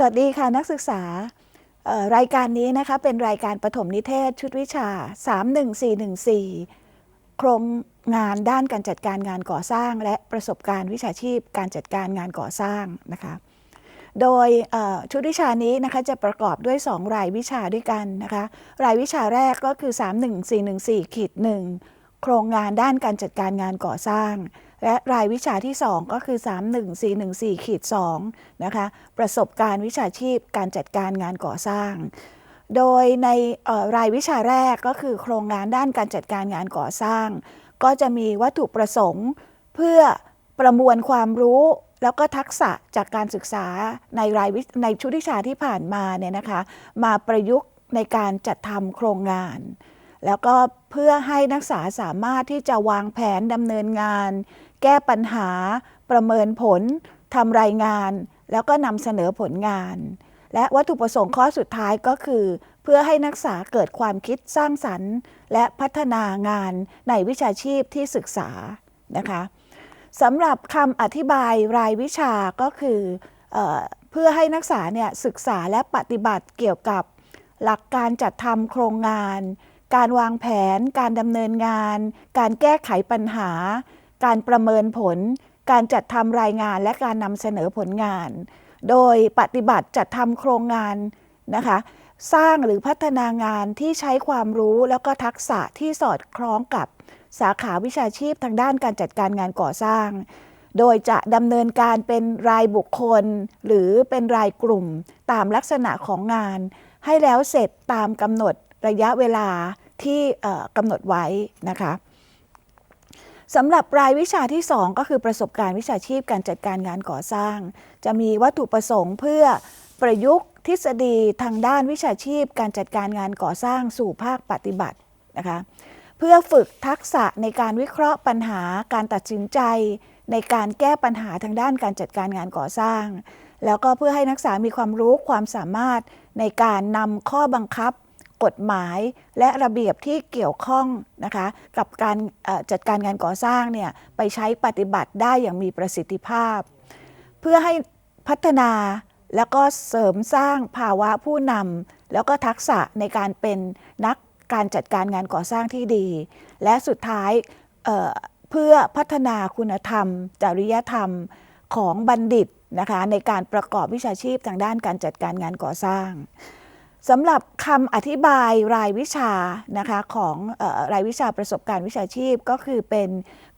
สวัสดีค่ะนักศึกษารายการนี้นะคะเป็นรายการปฐมนิเทศชุดวิชา 31414 โครงงานด้านการจัดการงานก่อสร้าง และประสบการณ์วิชาชีพการจัดการงานก่อสร้างนะคะ โดยชุดวิชานี้นะคะจะประกอบด้วย 2 รายวิชาด้วยกันนะคะ รายวิชาแรกก็คือ 31414ขีด1โครงงานด้านการจัดการงานก่อสร้าง และรายวิชาที่ 2 ก็คือ 31414ขีด2นะคะ ประสบการณ์วิชาชีพการจัดการงานก่อสร้าง โดยในรายวิชาแรกก็คือโครงงานด้านการจัดการงานก่อสร้าง ก็จะมีวัตถุประสงค์ เพื่อประมวลความรู้แล้วก็ทักษะจากการศึกษาในรายวิในชุดวิชาที่ผ่านมาเนี่ยนะคะ มาประยุกต์ในการจัดทำโครงงาน แล้วก็เพื่อให้นักศึกษาสามารถที่จะวางแผนดำเนินงาน แก้ปัญหา ประเมินผลทำรายงาน แล้วก็นำเสนอผลงาน และวัตถุประสงค์ข้อสุดท้ายก็คือ เพื่อให้นักศึกษาเกิดความคิดสร้างสรรค์ และพัฒนางานในวิชาชีพที่ศึกษานะคะสำหรับคำอธิบายรายวิชาก็คือเออเพื่อให้นักศึกษาเนี่ยศึกษาและปฏิบัติเกี่ยวกับหลักการจัดทำโครงงาน การวางแผน การดำเนินงาน การแก้ไขปัญหา การประเมินผล การจัดทำรายงานและการนำเสนอผลงาน โดยปฏิบัติจัดทำโครงงานนะคะ สร้างหรือพัฒนางานที่ใช้ความรู้แล้วก็ทักษะที่สอดคล้องกับสาขาวิชาชีพทางด้านการจัดการงานก่อสร้าง โดยจะดำเนินการเป็นรายบุคคล หรือเป็นรายกลุ่มตามลักษณะของงาน ให้แล้วเสร็จตามกำหนดระยะเวลาที่กำหนดไว้นะคะ สำหรับรายวิชาที่ 2 ก็คือประสบการณ์วิชาชีพการจัดการงานก่อสร้าง จะมีวัตถุประสงค์เพื่อประยุกต์ทฤษฎีทางด้านวิชาชีพ การจัดการงานก่อสร้างสู่ภาคปฏิบัตินะคะเพื่อฝึกทักษะในการวิเคราะห์ปัญหาการตัดสินใจ ในการแก้ปัญหาทางด้านการจัดการงานก่อสร้าง แล้วก็เพื่อให้นักศึกษามีความรู้ความสามารถในการนำข้อบังคับ กฎหมายและระเบียบที่เกี่ยวข้องนะคะกับการจัดการงานก่อสร้างเนี่ยไปใช้ปฏิบัติได้อย่างมีประสิทธิภาพ เพื่อให้พัฒนาแล้วก็เสริมสร้างภาวะผู้นำแล้วก็ทักษะในการเป็นนักการจัดการงานก่อสร้างที่ดี และสุดท้ายเเพื่อพัฒนาคุณธรรม จริยธรรมของบัณฑิตนะคะในการประกอบวิชาชีพทางด้านการจัดการงานก่อสร้าง สำหรับคำอธิบายรายวิชานะคะของออรายวิชาประสบการณ์วิชาชีพก็คือเป็น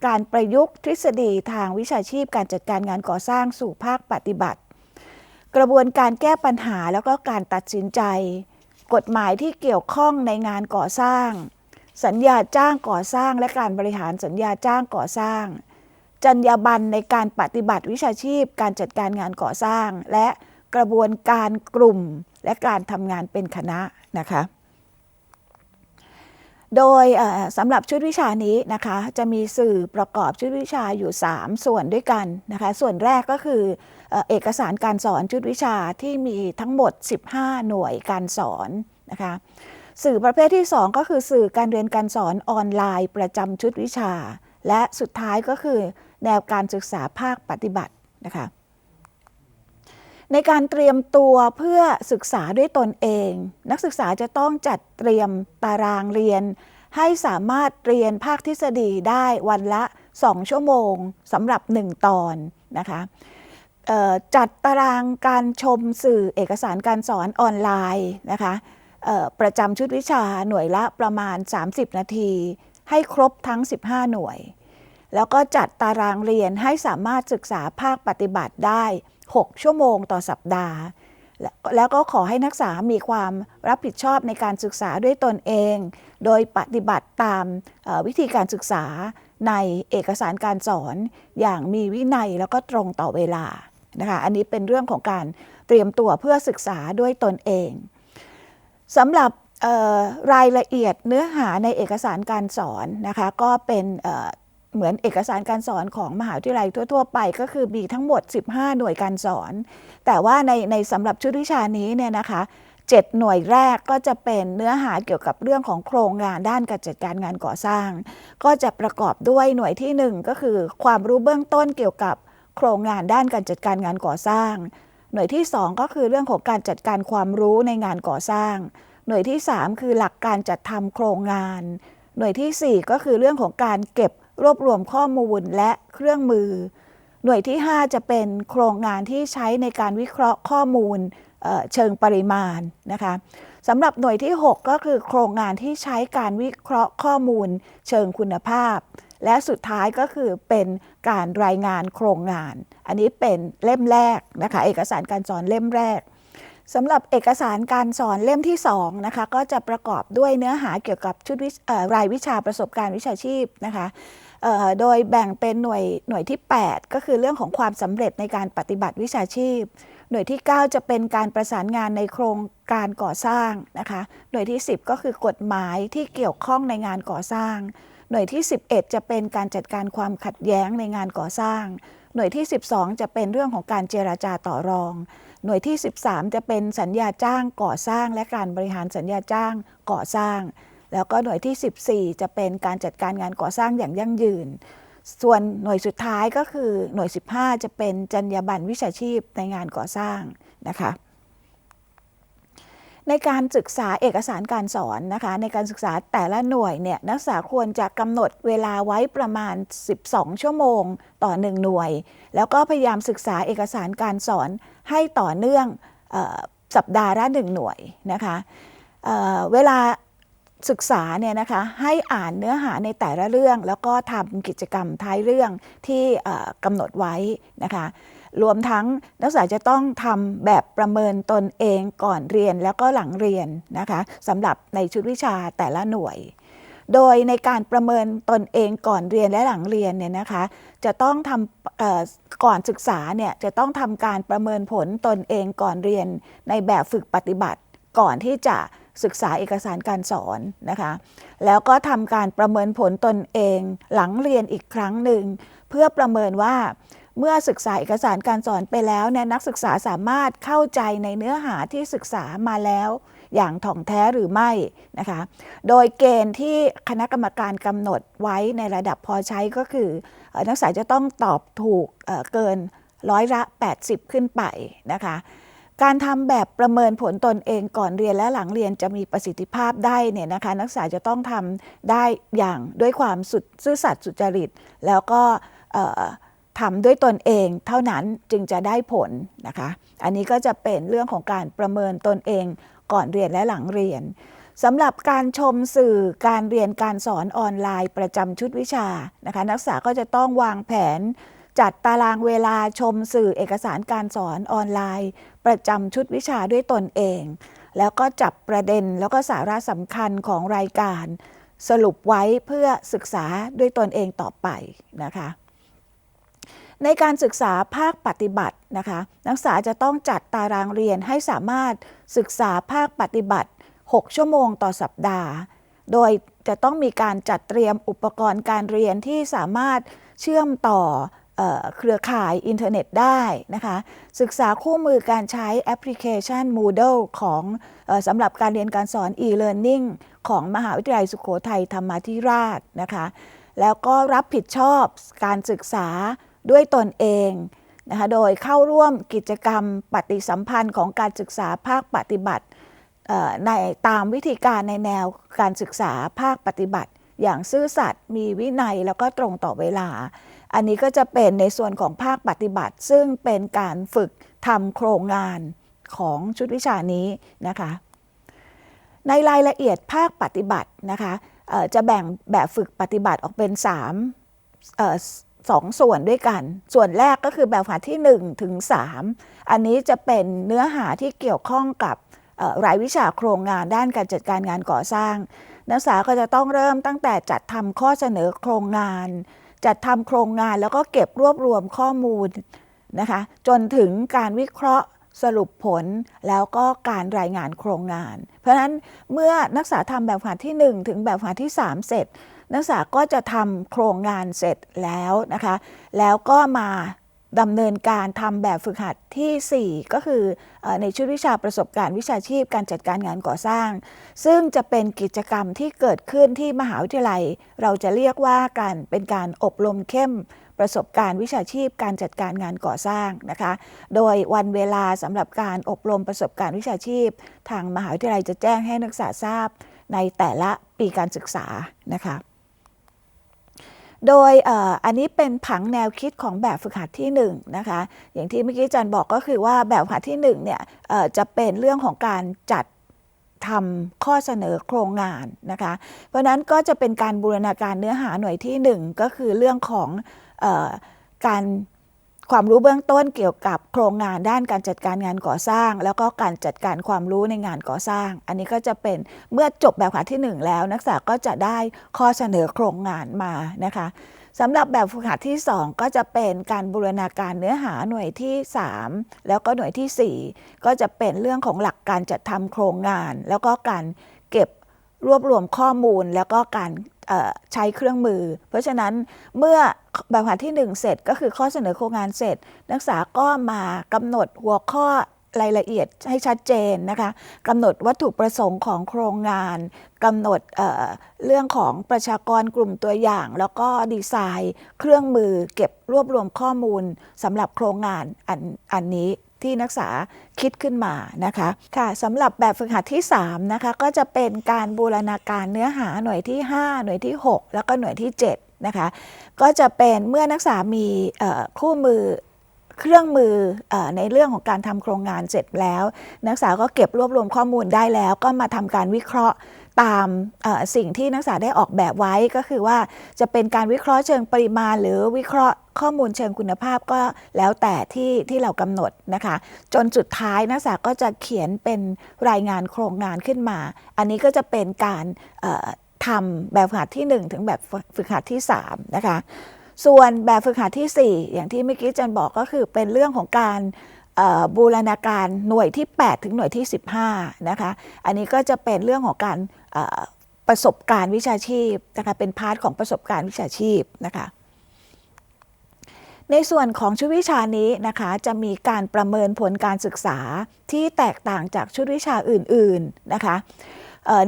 การประยุกต์ทฤษฎีทางวิชาชีพ การจัดการงานก่อสร้างสู่ภาคปฏิบัติ กระบวนการแก้ปัญหาแล้วก็การตัดสินใจ กฎหมายที่เกี่ยวข้องในงานก่อสร้าง สัญญาจ้างก่อสร้าง และการบริหารสัญญาจ้างก่อสร้าง จรรยาบรรณในการปฏิบัติวิชาชีพ การจัดการงานก่อสร้าง และ กระบวนการกลุ่มและการทำงานเป็นคณะนะคะ โดยสำหรับชุดวิชานี้นะคะจะมีสื่อประกอบชุดวิชาอยู่ 3 ส่วนด้วยกันนะคะส่วนแรกก็คือเอ่อเอกสารการสอนชุดวิชาที่มีทั้งหมด 15 หน่วยการสอนนะคะสื่อประเภทที่ 2 ก็คือสื่อการเรียนการสอนออนไลน์ประจำชุดวิชา และสุดท้ายก็คือแนวการศึกษาภาคปฏิบัตินะคะ ในการเตรียมตัวเพื่อศึกษาด้วยตนเอง นักศึกษาจะต้องจัดเตรียมตารางเรียน ให้สามารถเรียนภาคทฤษฎีได้วันละ 2 ชั่วโมงสำหรับ 1 ตอนนะคะจัดตารางการชมสื่อเอกสารการสอนออนไลน์นะคะประจำชุดวิชาหน่วยละประมาณ 30 นาที ให้ครบทั้ง 15 หน่วย แล้วก็จัดตารางเรียนให้สามารถศึกษาภาคปฏิบัติได้ 6 ชั่วโมงต่อสัปดาห์และแล้วก็ขอให้นักศึกษามีความรับผิดชอบในการศึกษาด้วยตนเอง โดยปฏิบัติตามวิธีการศึกษาในเอกสารการสอนอย่างมีวินัยแล้วก็ตรงต่อเวลานะคะอันนี้เป็นเรื่องของการเตรียมตัวเพื่อศึกษาด้วยตนเองสำหรับรายละเอียดเนื้อหาในเอกสารการสอนนะคะก็เป็น เหมือนเอกสารการสอนของมหาวิทยาลัยทั่ว ๆ ไป ก็คือมีทั้งหมด 15 หน่วยการสอน แต่ว่าในในสำหรับชุดวิชานี้เนี่ยนะคะ7 หน่วยแรกก็จะเป็นเนื้อหาเกี่ยวกับเรื่องของโครงงานด้านการจัดการงานก่อสร้าง ก็จะประกอบด้วยหน่วยทีหนึ่1 ก็คือความรู้เบื้องต้นเกี่ยวกับโครงงานด้านการจัดการงานก่อสร้าง หน่วยที่ 2 ก็คือเรื่องของการจัดการความรู้ในงานก่อสร้าง หน่วยที่ 3 คือหลักการจัดทำโครงงาน หน่วยทีสี่ 4 ก็คือเรื่องของการเก็บ รวบรวมข้อมูลและเครื่องมือ หน่วยที่ 5 จะเป็นโครงงานที่ใช้ในการวิเคราะห์ข้อมูลเชิงปริมาณนะคะสำหรับหน่วยที่ 6 ก็คือโครงงานที่ใช้การวิเคราะห์ข้อมูลเชิงคุณภาพ และสุดท้ายก็คือเป็นการรายงานโครงงาน อันนี้เป็นเล่มแรกนะคะเอกสารการสอนเล่มแรก สำหรับเอกสารการสอนเล่มที่2นะคะก็จะประกอบด้วยเนื้อหาเกี่ยวกับชุดรายวิชาประสบการณ์วิชาชีพนะคะโดยแบ่งเป็นหน่วยหน่วยที่ 8 ก็คือเรื่องของความสำเร็จในการปฏิบัติวิชาชีพ หน่วยที่ 9 จะเป็นการประสานงานในโครงการก่อสร้างนะคะหน่วยที่ 10 ก็คือกฎหมายที่เกี่ยวข้องในงานก่อสร้าง หน่วยที่ 11 จะเป็นการจัดการความขัดแย้งในงานก่อสร้าง หน่วยที่ 12 จะเป็นเรื่องของการเจราจาต่อรอง หน่วยที่ 13 จะเป็นสัญญาจ้างก่อสร้างและการบริหารสัญญาจ้างก่อสร้าง แล้วก็หน่วยที่ 14 จะเป็นการจัดการงานก่อสร้างอย่างยั่งยืน ส่วนหน่วยสุดท้ายก็คือหน่วย 15 จะเป็นจรรยาบรรณวิชาชีพในงานก่อสร้างนะคะ ในการศึกษาเอกสารการสอนนะคะในการศึกษาแต่ละหน่วยเนี่ยนักศึกษาควรจะกำหนดเวลาไว้ประมาณ 12 ชั่วโมงต่อ 1 หน่วย แล้วก็พยายามศึกษาเอกสารการสอนให้ต่อเนื่องอสัปดาห์ละหนึ่งหน่วยนะคะเเวลาศึกษาเนี่ยนะคะให้อ่านเนื้อหาในแต่ละเรื่อง แล้วก็ทำกิจกรรมท้ายเรื่องที่กำหนดไว้นะคะ รวมทั้งนักศึกษาจะต้องทำแบบประเมินตนเองก่อนเรียนแล้วก็หลังเรียนนะคะสำหรับในชุดวิชาแต่ละหน่วย โดยในการประเมินตนเองก่อนเรียนและหลังเรียนเนี่ยนะคะจะต้องทำก่อนศึกษาเนี่ยจะต้องทำการประเมินผลตนเองก่อนเรียนในแบบฝึกปฏิบัติก่อนที่จะศึกษาเอกสารการสอนนะคะ แล้วก็ทำการประเมินผลตนเองหลังเรียนอีกครั้งหนึ่ง เพื่อประเมินว่า เมื่อศึกษาเอกสารการสอนไปแล้วเนี่ยนักศึกษาสามารถเข้าใจในเนื้อหาที่ศึกษามาแล้วอย่างถ่องแท้หรือไม่นะคะ โดยเกณฑ์ที่คณะกรรมการกำหนดไว้ในระดับพอใช้ก็คือ นักศึกษาจะต้องตอบถูกเกินร้อยละ 80 ขึ้นไปนะคะ การทำแบบประเมินผลตนเองก่อนเรียนและหลังเรียนจะมีประสิทธิภาพได้เนี่ยนะคะนักศึกษาจะต้องทำได้อย่างด้วยความสุดซื่อสัตย์สุจริต แล้วก็ ทำด้วยตนเองเท่านั้นจึงจะได้ผลนะคะ อันนี้ก็จะเป็นเรื่องของการประเมินตนเองก่อนเรียนและหลังเรียนสำหรับการชมสื่อการเรียนการสอนออนไลน์ประจำชุดวิชานะคะ นักศึกษาก็จะต้องวางแผน จัดตารางเวลาชมสื่อเอกสารการสอนออนไลน์ ประจำชุดวิชาด้วยตนเอง แล้วก็จับประเด็นแล้วก็สาระสำคัญของรายการ สรุปไว้เพื่อศึกษาด้วยตนเองต่อไปนะคะ ในการศึกษาภาคปฏิบัตินะคะ นักศึกษาจะต้องจัดตารางเรียนให้สามารถศึกษาภาคปฏิบัติ 6 ชั่วโมงต่อสัปดาห์ โดยจะต้องมีการจัดเตรียมอุปกรณ์การเรียนที่สามารถเชื่อมต่อเครือข่ายอินเทอร์เน็ตได้นะคะ ศึกษาคู่มือการใช้แอปพลิเคชัน Moodle ของสำหรับการเรียนการสอน e-learning ของมหาวิทยาลัยสุโขทัยธรรมาธิราชนะคะ แล้วก็รับผิดชอบการศึกษา ด้วยตนเองนะคะโดยเข้าร่วมกิจกรรมปฏิสัมพันธ์ของการศึกษาภาคปฏิบัติในตามวิธีการในแนวการศึกษาภาคปฏิบัติ อย่างซื่อสัตย์มีวินัยแล้วก็ตรงต่อเวลา อันนี้ก็จะเป็นในส่วนของภาคปฏิบัติ ซึ่งเป็นการฝึกทำโครงงานของชุดวิชานี้นะคะ ในรายละเอียดภาคปฏิบัตินะคะจะแบ่งแบบฝึกปฏิบัติออกเป็น 3 สองส่วนด้วยกัน ส่วนแรกก็คือแบบฝึกที่1ถึง3อันนี้จะเป็นเนื้อหาที่เกี่ยวข้องกับรายวิชาโครงงานด้านการจัดการงานก่อสร้าง นักศึกษาก็จะต้องเริ่มตั้งแต่จัดทำข้อเสนอโครงงาน จัดทำโครงงานแล้วก็เก็บรวบรวมข้อมูลนะคะจนถึงการวิเคราะห์สรุปผลแล้วก็การรายงานโครงงาน เพราะฉะนั้นเมื่อนักศึกษาทำแบบฝึกที่ 1 ถึงแบบฝึกที่ 3 เสร็จ นักศึกษาก็จะทำโครงงานเสร็จแล้วนะคะ แล้วก็มาดำเนินการทำแบบฝึกหัดที่ 4 ก็คือในชุดวิชาประสบการณ์วิชาชีพการจัดการงานก่อสร้าง ซึ่งจะเป็นกิจกรรมที่เกิดขึ้นที่มหาวิทยาลัย เราจะเรียกว่าการเป็นการอบรมเข้มประสบการณ์วิชาชีพการจัดการงานก่อสร้างนะคะ โดยวันเวลาสำหรับการอบรมประสบการณ์วิชาชีพ ทางมหาวิทยาลัยจะแจ้งให้นักศึกษาทราบในแต่ละปีการศึกษานะคะ โดยอันนี้เป็นผังแนวคิดของแบบฝึกหัดที่1นะคะอย่างที่เมื่อกี้อาจันบอกก็คือว่าแบบฝึกหัดที่1เนี่ยเอ่อจะเป็นเรื่องของการจัดทำข้อเสนอโครงงานนะคะ เพราะนั้นก็จะเป็นการบูรณาการเนื้อหาหน่วยที่ 1 ก็คือเรื่องของออการ ความรู้เบื้องต้นเกี่ยวกับโครงงานด้านการจัดการงานก่อสร้าง แล้วก็การจัดการความรู้ในงานก่อสร้าง อันนี้ก็จะเป็นเมื่อจบแบบฝึกหัดที่ 1 แล้ว นักศึกษาก็จะได้ข้อเสนอโครงงานมานะคะสำหรับแบบฝึกหัดที่ 2 ก็จะเป็นการบูรณาการเนื้อหาหน่วยที่ 3 แล้วก็หน่วยที่ 4 ก็จะเป็นเรื่องของหลักการจัดทำโครงงาน แล้วก็การเก็บรวบรวมข้อมูลแล้วก็การ ใช้เครื่องมือ เพราะฉะนั้นเมื่อแบบฝึกหัดที่ 1 เสร็จก็คือข้อเสนอโครงงานเสร็จ นักศึกษาก็มากำหนดหัวข้อรายละเอียดให้ชัดเจนนะคะกำหนดวัตถุประสงค์ของโครงงานกำหนดเเรื่องของประชากรกลุ่มตัวอย่าง แล้วก็ดีไซน์ เครื่องมือเก็บรวบรวมข้อมูลสำหรับโครงงานอันอันนี้ ที่นักศึกษาคิดขึ้นมานะคะค่ะสำหรับแบบฝึกหัดที่3นะคะก็จะเป็นการบูรณาการเนื้อหาหน่วยที่ 5 หน่วยที่ 6 แล้วก็หน่วยที่ 7 นะคะ ก็จะเป็นเมื่อนักศึกษามีคู่มือเครื่องมืออในเรื่องของการทำโครงงานเสร็จแล้ว นักศึกษาก็เก็บรวบรวมข้อมูลได้แล้ว ก็มาทำการวิเคราะห์ ตามสิ่งที่นักศึกษาได้ออกแบบไว้ก็คือว่าจะเป็นการวิเคราะห์เชิงปริมาณ หรือวิเคราะห์ข้อมูลเชิงคุณภาพก็แล้วแต่ที่ที่เรากำหนดนะคะ จนสุดท้ายนักศึกษาก็จะเขียนเป็นรายงานโครงงานขึ้นมา อันนี้ก็จะเป็นการทำแบบฝึกหัดที่ 1 ถึงแบบฝึกหัดที่ 3 นะคะ ส่วนแบบฝึกหัดที่ 4 อย่างที่เมื่อกี้จันบอกก็คือเป็นเรื่องของการบูรณาการหน่วยที่ 8 ถึงหน่วยที่ 15 นะคะ อันนี้ก็จะเป็นเรื่องของการ ประสบการณ์วิชาชีพนะคะเป็นพาร์ทของประสบการณ์วิชาชีพนะคะในส่วนของชุดวิชานี้นะคะจะมีการประเมินผลการศึกษาที่แตกต่างจากชุดวิชาอื่นๆนะคะ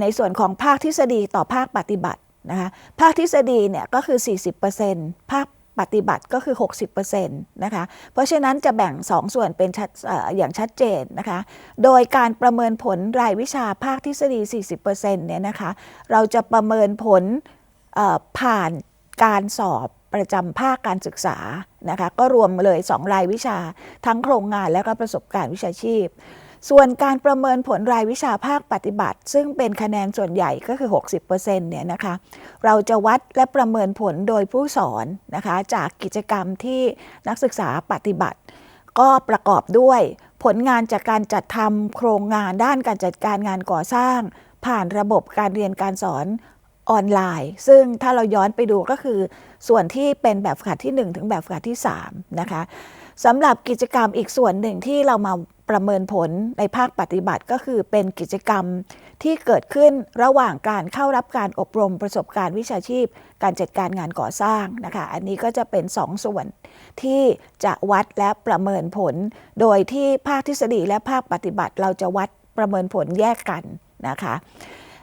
ในส่วนของภาคทฤษฎีต่อภาคปฏิบัตินะคะภาคทฤษฎีเนี่ยก็คือ 40%ภาค ปฏิบัติก็คือ 60%นะคะ เพราะฉะนั้นจะแบ่ง 2 ส่วนเป็นอย่างชัดเจนนะคะ โดยการประเมินผลรายวิชาภาคทฤษฎี 40%เนี่ยนะคะ เราจะประเมินผลผ่านการสอบประจำภาคการศึกษานะคะ ก็รวมเลย 2 รายวิชาทั้งโครงงานและก็ประสบการณ์วิชาชีพ ส่วนการประเมินผลรายวิชาภาคปฏิบัติ ซึ่งเป็นคะแนนส่วนใหญ่ก็คือ 60%เนี่ยนะคะ เราจะวัดและประเมินผลโดยผู้สอนนะคะจากกิจกรรมที่นักศึกษาปฏิบัติ ก็ประกอบด้วยผลงานจากการจัดทำโครงงานด้านการจัดการงานก่อสร้าง ผ่านระบบการเรียนการสอนออนไลน์ ซึ่งถ้าเราย้อนไปดูก็คือส่วนที่เป็นแบบฝึกหัดที่ 1 ถึงแบบฝึกหัดที่3นะคะ สำหรับกิจกรรมอีกส่วนหนึ่งที่เรามาประเมินผลในภาคปฏิบัติก็คือเป็นกิจกรรมที่เกิดขึ้นระหว่างการเข้ารับการอบรมประสบการณ์วิชาชีพ การจัดการงานก่อสร้างนะคะ อันนี้ก็จะเป็น2สส่วน ที่จะวัดและประเมินผล โดยที่ภาคทฤษฎีและภาคปฏิบัติเราจะวัดประเมินผลแยกกันนะคะ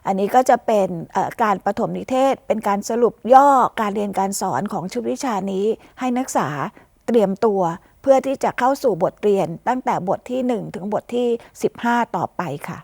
อันนี้ก็จะเป็นการประถมนิเทศ เป็นการสรุปย่อการเรียนการสอนของชุดวิชานี้ให้นักศึกษาเตรียมตัว เพื่อที่จะเข้าสู่บทเรียนตั้งแต่บทที่ 1 ถึงบทที่ 15 ต่อไปค่ะ